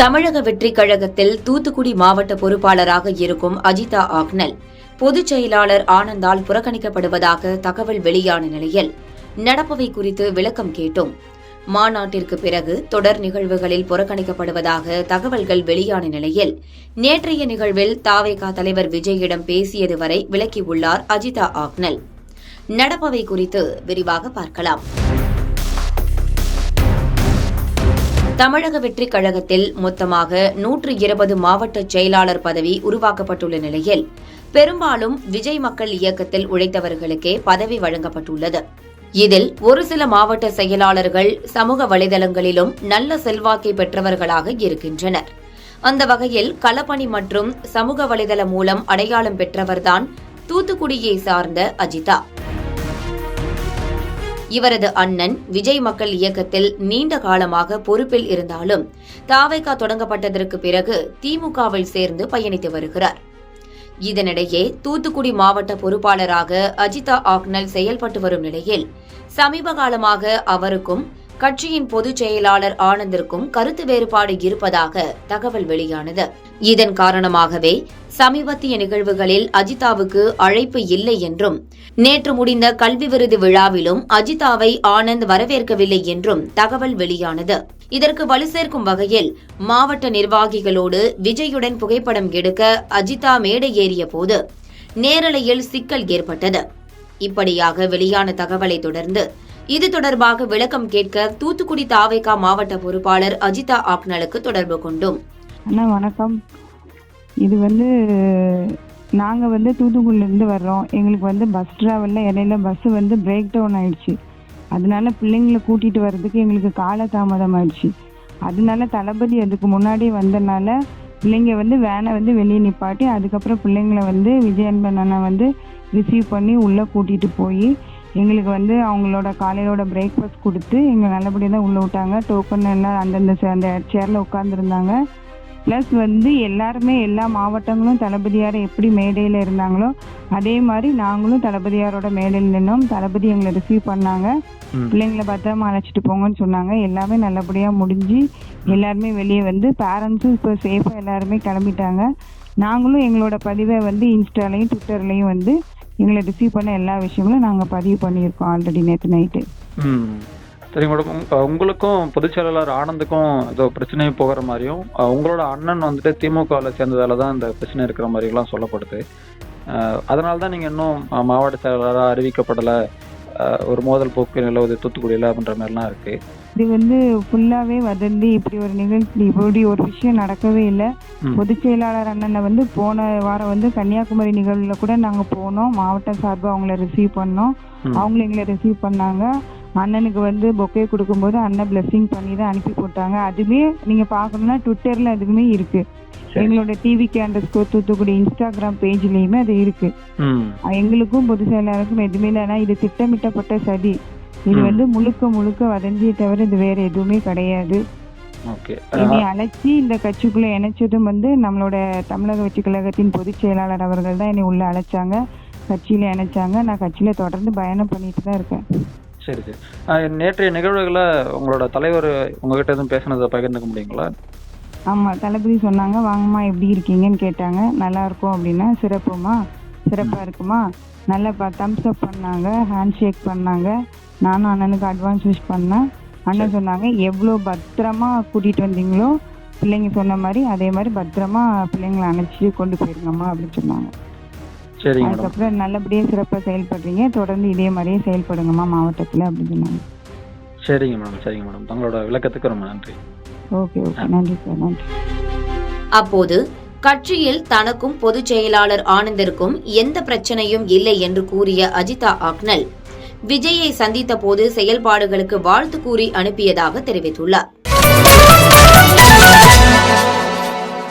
தமிழக வெற்றிக் கழகத்தில் தூத்துக்குடி மாவட்ட பொறுப்பாளராக இருக்கும் அஜிதா ஆக்னல். பொதுச் செயலாளர் ஆனந்தால் புறக்கணிக்கப்படுவதாக தகவல் வெளியான நிலையில் நடப்பவை குறித்து விளக்கம் கேட்டோம். மாநாட்டிற்கு பிறகு தொடர் நிகழ்வுகளில் புறக்கணிக்கப்படுவதாக தகவல்கள் வெளியான நிலையில் நேற்றைய நிகழ்வில் தாவேகா தலைவர் விஜயிடம் பேசியது வரை விளக்கியுள்ளார் அஜிதா ஆக்னல். நடப்பவை குறித்து விரிவாக பார்க்கலாம். தமிழக வெற்றிக் கழகத்தில் மொத்தமாக நூற்று இருபது மாவட்ட செயலாளர் பதவி உருவாக்கப்பட்டுள்ள நிலையில் பெரும்பாலும் விஜய் மக்கள் இயக்கத்தில் உழைத்தவர்களுக்கே பதவி வழங்கப்பட்டுள்ளது. இதில் ஒரு சில மாவட்ட செயலாளர்கள் சமூக வலைதளங்களிலும் நல்ல செல்வாக்கை பெற்றவர்களாக இருக்கின்றனர். அந்த வகையில் களப்பணி மற்றும் சமூக வலைதளம் மூலம் அடையாளம் பெற்றவர்தான் தூத்துக்குடியை சார்ந்த அஜிதா. இவரது அண்ணன் விஜய் மக்கள் இயக்கத்தில் நீண்ட காலமாக பொறுப்பில் இருந்தாலும் தாவைக்கா தொடங்கப்பட்டதற்கு பிறகு திமுகவில் சேர்ந்து பயணித்து வருகிறார். இதனிடையே தூத்துக்குடி மாவட்ட பொறுப்பாளராக அஜிதா ஆக்னல் செயல்பட்டு வரும் நிலையில் சமீப காலமாக அவருக்கும் கட்சியின் பொதுச் செயலாளர் ஆனந்திற்கும் கருத்து வேறுபாடு இருப்பதாக தகவல் வெளியானது. இதன் காரணமாகவே சமீபத்திய நிகழ்வுகளில் அஜிதாவுக்கு அழைப்பு இல்லை என்றும் நேற்று முடிந்த கல்வி விருது விழாவிலும் அஜிதாவை ஆனந்த் வரவேற்கவில்லை என்றும் தகவல் வெளியானது. இதற்கு வலு சேர்க்கும் வகையில் மாவட்ட நிர்வாகிகளோடு விஜயுடன் புகைப்படம் எடுக்க அஜிதா மேடை ஏறிய போது நேரலையில் சிக்கல் ஏற்பட்டது. இப்படியாக வெளியான தகவலை தொடர்ந்து இது தொடர்பாக விளக்கம் கேட்க தூத்துக்குடி தாவேகா மாவட்ட பொறுப்பாளர் அஜிதா ஆக்னலுக்கு தொடர்பு கொண்டோம். வணக்கம். இது வந்து நாங்கள் வந்து தூத்துக்குடியிலேருந்து வர்றோம். எங்களுக்கு வந்து பஸ் ட்ராவலில் இடையில பஸ்ஸு வந்து பிரேக் டவுன் ஆயிடுச்சு. அதனால பிள்ளைங்களை கூட்டிகிட்டு வர்றதுக்கு எங்களுக்கு கால தாமதம் ஆயிடுச்சு. அதனால தளபதி அதுக்கு முன்னாடி வந்தனால பிள்ளைங்க வந்து வேனை வந்து வெளியே நிப்பாட்டி அதுக்கப்புறம் பிள்ளைங்களை வந்து விஜயன்பன் அண்ணா வந்து ரிசீவ் பண்ணி உள்ளே கூட்டிகிட்டு போய் எங்களுக்கு வந்து அவங்களோட காலையோட பிரேக்ஃபாஸ்ட் கொடுத்து எங்களை நல்லபடியாக தான் உள்ளே விட்டாங்க. டோக்கன் எல்லாம் அந்தந்த சே- அந்த சேரில் உட்காந்துருந்தாங்க ப்ளஸ் வந்து எல்லாருமே எல்லா மாவட்டங்களும் தளபதியார் எப்படி மேடையில் இருந்தாங்களோ அதே மாதிரி நாங்களும் தளபதியாரோட மேடையில் நின்னோம். தளபதி எங்களை ரிசீவ் பண்ணாங்க. பிள்ளைங்களை பத்திரமா அழைச்சிட்டு போங்கன்னு சொன்னாங்க. எல்லாமே நல்லபடியாக முடிஞ்சு எல்லாருமே வெளியே வந்து பேரண்ட்ஸும் இப்போ சேஃபாக எல்லாருமே கிளம்பிட்டாங்க. நாங்களும் எங்களோட பதிவை வந்து இன்ஸ்டாலையும் ட்விட்டர்லையும் வந்து எங்களை ரிசீவ் பண்ண எல்லா விஷயங்களும் நாங்கள் பதிவு பண்ணியிருக்கோம் ஆல்ரெடி நேற்று நைட்டு சரிங்க மேடம் உங்க- உங்களுக்கும் பொதுச் செயலாளர் ஆனந்துக்கும் ஏதோ பிரச்சனை போகிற மாதிரியும் உங்களோட அண்ணன் வந்துட்டு திமுகவில் சேர்ந்ததால தான் இந்த பிரச்சனை இருக்கிற மாதிரிலாம் சொல்லப்படுது. அதனால தான் நீங்கள் இன்னும் மாவட்ட செயலாளராக அறிவிக்கப்படலை ஒரு மோதல் போக்கு நிலவுது தூத்துக்குடியில் அப்படின்ற மாதிரிலாம் இருக்கு. இது வந்து ஃபுல்லாகவே வதந்தி இப்படி ஒரு நிகழ்ச்சி இப்படி ஒரு விஷயம் நடக்கவே இல்லை. ம். பொதுச் செயலாளர் அண்ணனை வந்து போன வாரம் வந்து கன்னியாகுமரி நிகழ்வில் கூட நாங்கள் போனோம். மாவட்ட சார்பாக அவங்கள ரிசீவ் பண்ணோம். அவங்களும் எங்களை ரிசீவ் பண்ணாங்க. அண்ணனுக்கு வந்து பொக்கே கொடுக்கும்போது அண்ணன் பிளெஸிங் பண்ணி தான் அனுப்பி போட்டாங்க. அதுவே நீங்கள் பார்க்கணும்னா ட்விட்டரில் அதுவுமே இருக்கு. எங்களோட டிவி கேண்டர் ஸ்கோர் தூத்துக்குடி இன்ஸ்டாகிராம் பேஜ்லேயுமே அது இருக்கு. எங்களுக்கும் பொதுச் செயலாளருக்கும் எதுவுமே இல்லை ஆனா இது திட்டமிட்டப்பட்ட சதி. இது. வந்து முழுக்க முழுக்க வதந்தியை தவிர இது வேற எதுவுமே கிடையாது. ஓகே. என்னை அழைச்சி இந்த கட்சிக்குள்ள இணைச்சதும் வந்து நம்மளோட தமிழக வெற்றி கழகத்தின் பொதுச் செயலாளர் அவர்கள் தான் என்னை உள்ள அழைச்சாங்க. கட்சியில இணைச்சாங்க. நான் கட்சியில தொடர்ந்து பயணம் பண்ணிட்டு தான் இருக்கேன். சரி சரி. நேற்றைய நிகழ்வுகளை உங்களோட தலைவர் உங்ககிட்ட எதுவும் பேசுனதை பகிர்ந்துக்க முடியுங்களா? ஆமா தளபதி சொன்னாங்க வாங்கம்மா எப்படி இருக்கீங்கன்னு கேட்டாங்க. நல்லா இருக்கும் அப்படின்னா சிறப்புமா? சிறப்பா இருக்குமா? நல்லா தம்ஸ் அப் பண்ணாங்க ஹேண்ட் ஷேக் பண்ணாங்க. நானும் அண்ணனுக்கு அட்வான்ஸ் விஷ் பண்ணேன். அண்ணன் சொன்னாங்க எவ்வளோ பத்திரமா கூட்டிட்டு வந்தீங்களோ பிள்ளைங்க சொன்ன மாதிரி அதே மாதிரி பத்திரமா பிள்ளைங்களை அணைச்சி கொண்டு போயிருங்கம்மா அப்படின்னு சொன்னாங்க. சரிங்க மேடம். அதுக்கப்புறம் நல்லபடியாக சிறப்பாக செயல்படுறீங்க. தொடர்ந்து இதே மாதிரியே செயல்படுங்கம்மா மாவட்டத்தில் அப்படின்னு சொன்னாங்க. சரிங்க மேடம் சரிங்க மேடம். தங்களோட விளக்கத்துக்கு ரொம்ப நன்றி. Okay okay. நன்றி சார் நன்றி. அப்போது கட்சியில் தனக்கும் பொதுச் செயலாளர் ஆனந்திற்கும் எந்த பிரச்சனையும் இல்லை என்று கூறிய அஜிதா ஆக்னல் விஜயை சந்தித்த போது செயல்பாடுகளுக்கு வாழ்த்து கூறி அனுப்பியதாக தெரிவித்துள்ளார்.